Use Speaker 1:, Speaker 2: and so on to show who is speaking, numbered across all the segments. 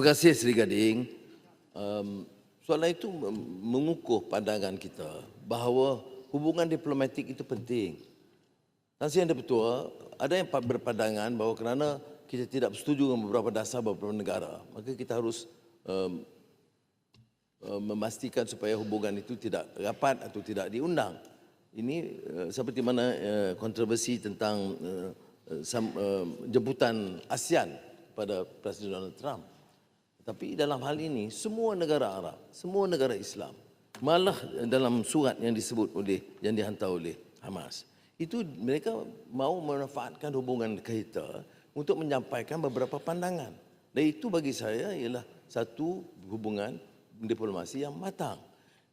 Speaker 1: Terima kasih Sri Gading. Um, soalan itu mengukuh pandangan kita bahawa hubungan diplomatik itu penting. Tan Sri Yang Dipertua, ada yang pa- berpandangan bahawa kerana kita tidak bersetuju dengan beberapa dasar beberapa negara, maka kita harus um, uh, memastikan supaya hubungan itu tidak rapat atau tidak diundang. Ini uh, seperti mana uh, kontroversi tentang uh, sam, uh, jemputan ASEAN kepada Presiden Donald Trump. Tapi dalam hal ini semua negara Arab, semua negara Islam, malah dalam surat yang disebut oleh yang dihantar oleh Hamas, itu mereka mau memanfaatkan hubungan kita untuk menyampaikan beberapa pandangan. Dan itu bagi saya ialah satu hubungan diplomasi yang matang.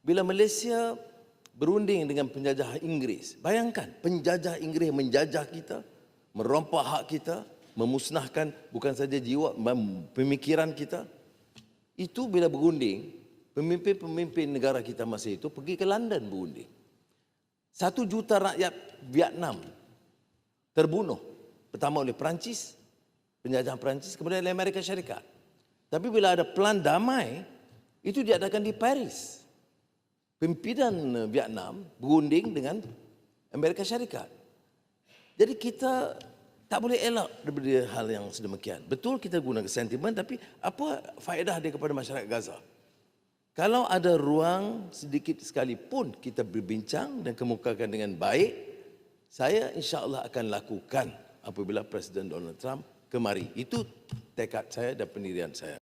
Speaker 1: Bila Malaysia berunding dengan penjajah Inggeris, bayangkan penjajah Inggeris menjajah kita, merompak hak kita, memusnahkan bukan saja jiwa, pemikiran kita. Itu bila berunding, pemimpin-pemimpin negara kita masa itu pergi ke London berunding. Satu juta rakyat Vietnam terbunuh. Pertama oleh Perancis, penjajah Perancis, kemudian oleh Amerika Syarikat. Tapi bila ada pelan damai, itu diadakan di Paris. Pimpinan eh, Vietnam berunding dengan Amerika Syarikat. Jadi kita tak boleh elak daripada hal yang sedemikian. Betul kita gunakan sentimen tapi apa faedah dia kepada masyarakat Gaza? Kalau ada ruang sedikit sekalipun kita berbincang dan kemukakan dengan baik, saya insya Allah akan lakukan apabila Presiden Donald Trump kemari. Itu tekad saya dan pendirian saya.